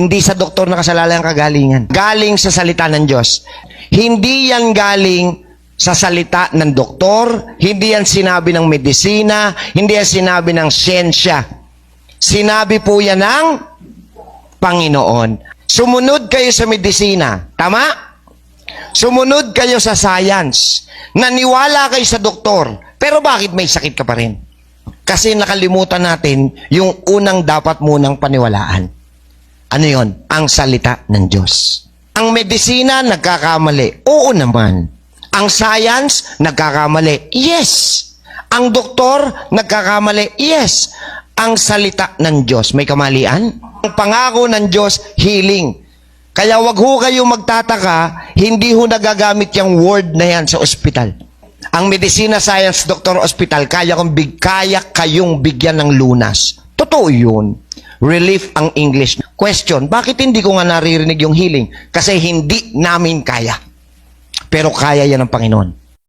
Hindi sa doktor na kasalanan ang kagalingan. Galing sa salita ng Diyos. Hindi yan galing sa salita ng doktor, hindi yan sinabi ng medisina, hindi yan sinabi ng siyensya. Sinabi po yan ng Panginoon. Sumunod kayo sa medisina. Tama? Sumunod kayo sa science. Naniwala kayo sa doktor. Pero bakit may sakit ka pa rin? Kasi nakalimutan natin yung unang dapat munang paniwalaan. Ano yon? Ang salita ng Diyos. Ang medisina nagkakamali. Oo naman. Ang science nagkakamali. Yes. Ang doktor nagkakamali. Yes. Ang salita ng Diyos may kamalian. Ang pangako ng Diyos healing. Kaya wag ho kayo magtataka, hindi ho nagagamit yung word na yan sa ospital. Ang medicina science doctor hospital, kaya, kong big, kaya kayong bigyan ng lunas. Totoo yun. Relief ang English. Question, bakit hindi ko nga naririnig yung healing? Kasi hindi namin kaya. Pero kaya yan ng Panginoon.